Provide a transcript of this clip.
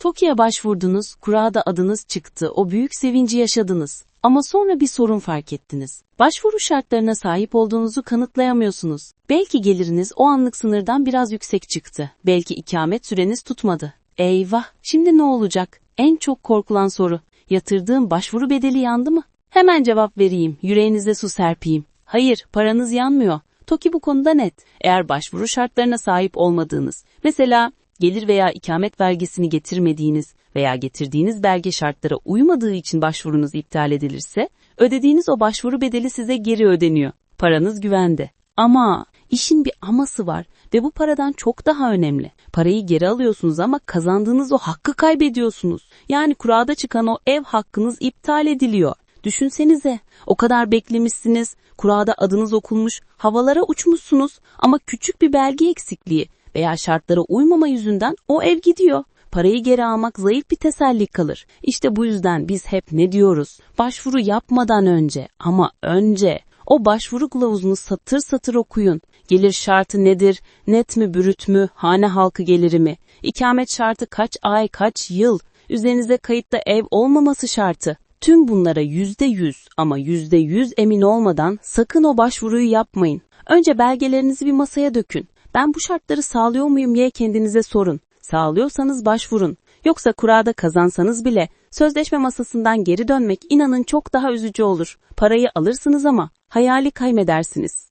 TOKİ'ye başvurdunuz, kurada adınız çıktı, o büyük sevinci yaşadınız. Ama sonra bir sorun fark ettiniz. Başvuru şartlarına sahip olduğunuzu kanıtlayamıyorsunuz. Belki geliriniz o anlık sınırdan biraz yüksek çıktı. Belki ikamet süreniz tutmadı. Eyvah, şimdi ne olacak? En çok korkulan soru. Yatırdığım başvuru bedeli yandı mı? Hemen cevap vereyim, yüreğinize su serpeyim. Hayır, paranız yanmıyor. TOKİ bu konuda net. Eğer başvuru şartlarına sahip olmadığınız, mesela gelir veya ikamet vergisini getirmediğiniz veya getirdiğiniz belge şartlara uymadığı için başvurunuz iptal edilirse, ödediğiniz o başvuru bedeli size geri ödeniyor. Paranız güvende. Ama işin bir aması var ve bu paradan çok daha önemli. Parayı geri alıyorsunuz ama kazandığınız o hakkı kaybediyorsunuz. Yani kurada çıkan o ev hakkınız iptal ediliyor. Düşünsenize, o kadar beklemişsiniz, kurada adınız okunmuş, havalara uçmuşsunuz ama küçük bir belge eksikliği veya şartlara uymama yüzünden o ev gidiyor. Parayı geri almak zayıf bir teselli kalır. İşte bu yüzden biz hep ne diyoruz? Başvuru yapmadan önce ama önce o başvuru kılavuzunu satır satır okuyun. Gelir şartı nedir? Net mi, bürüt mü? Hane halkı geliri mi? İkamet şartı kaç ay, kaç yıl? Üzerinize kayıtta ev olmaması şartı. Tüm bunlara yüzde yüz ama yüzde yüz emin olmadan sakın o başvuruyu yapmayın. Önce belgelerinizi bir masaya dökün. Ben bu şartları sağlıyor muyum diye kendinize sorun. Sağlıyorsanız başvurun. Yoksa kurada kazansanız bile sözleşme masasından geri dönmek inanın çok daha üzücü olur. Parayı alırsınız ama hayali kaybedersiniz.